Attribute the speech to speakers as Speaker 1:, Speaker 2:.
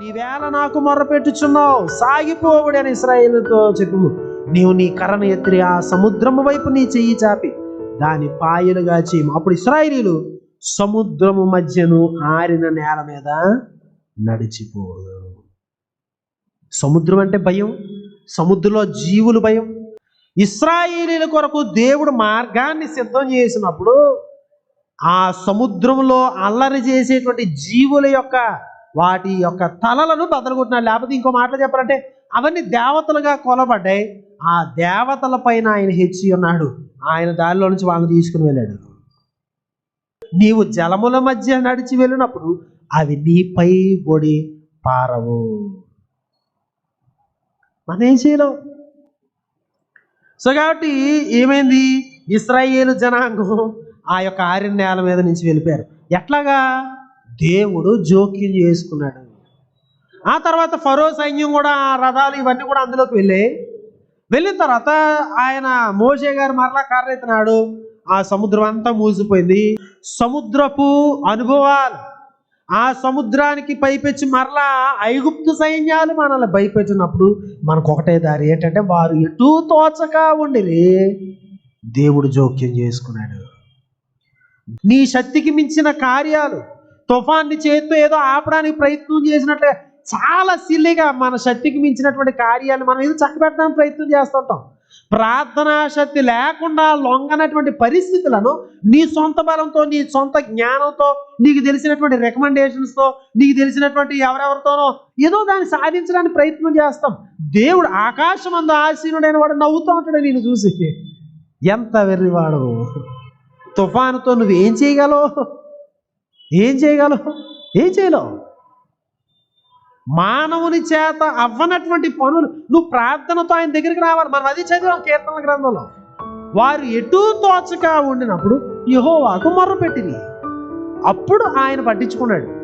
Speaker 1: నీవేళ నాకు మొర్రపెట్టుచున్నావు సాగిపోవుడి అని ఇస్రాయేలుతో చెప్పు నీవు నీ కర్రను ఎత్తిరి ఆ సముద్రము వైపు నీ చెయ్యి చాపి దాని పాయలుగా చేయము. అప్పుడు ఇస్రాయిలీలు సముద్రము మధ్యను ఆరిన నేల మీద నడిచిపోదు సముద్రం అంటే భయం సముద్రంలో జీవులు భయం. ఇస్రాయిలీల కొరకు దేవుడు మార్గాన్ని సిద్ధం చేసినప్పుడు ఆ సముద్రంలో అల్లరి చేసేటువంటి జీవుల యొక్క వాటి యొక్క తలలను బదలగొట్టినాడు లేకపోతే ఇంకో మాటలు చెప్పాలంటే అవన్నీ దేవతలుగా కొలబడ్డాయి. ఆ దేవతల పైన ఆయన హెచ్చి ఉన్నాడు. ఆయన దారిలో నుంచి వాళ్ళని తీసుకుని వెళ్ళాడు. నీవు జలముల మధ్య నడిచి వెళ్ళినప్పుడు అవి నీపై బొడి పారవు. మనం చేయలేం? సో కాబట్టి ఏమైంది? ఇస్రాయేల్ జనాంగం ఆ యొక్క ఆరిన నేల మీద నుంచి వెళ్ళిపోయారు. ఎట్లాగా? దేవుడు జోక్యం చేసుకున్నాడు. ఆ తర్వాత ఫరో సైన్యం కూడా ఆ రథాలు ఇవన్నీ కూడా అందులోకి వెళ్ళాయి వెళ్ళిన తర్వాత ఆయన మోషే గారు మరలా కర్రెత్తినాడు ఆ సముద్రం అంతా మూసిపోయింది. సముద్రపు అనుభవాలు. ఆ సముద్రానికి పైపెచ్చి మరలా ఐగుప్తు సైన్యాలు మనల్ని భయపెట్టినప్పుడు మనకు ఒకటే దారి ఏంటంటే వారు ఎటు తోచక ఉండేది దేవుడు జోక్యం చేసుకున్నాడు. నీ శక్తికి మించిన కార్యాలు. తుఫాన్ని చేత్తో ఏదో ఆపడానికి ప్రయత్నం చేసినట్లే చాలా సిల్లిగా మన శక్తికి మించినటువంటి కార్యాలు మనం ఏదో చక్కబెట్టడానికి ప్రయత్నం చేస్తుంటాం. ప్రార్థనా శక్తి లేకుండా లొంగనటువంటి పరిస్థితులను నీ సొంత బలంతో నీ సొంత జ్ఞానంతో నీకు తెలిసినటువంటి రికమెండేషన్స్తో నీకు తెలిసినటువంటి ఎవరెవరితోనో ఏదో దాన్ని సాధించడానికి ప్రయత్నం చేస్తాం. దేవుడు ఆకాశం అందు ఆసీనుడైన వాడు నవ్వుతూ ఉంటాడు నేను చూసి. ఎంత వెర్రివాడు. తుఫానుతో నువ్వు ఏం చేయగలవు? ఏం చేయగలవు? ఏం చేయలేవు? మానవుని చేత అవ్వనటువంటి పనులు నువ్వు ప్రార్థనతో ఆయన దగ్గరికి రావాలి. మనం అది చదివాం కీర్తన గ్రంథంలో. వారు ఎటూ తోచక ఉండినప్పుడు యహోవాకు మొర్రపెట్టింది అప్పుడు ఆయన పట్టించుకున్నాడు.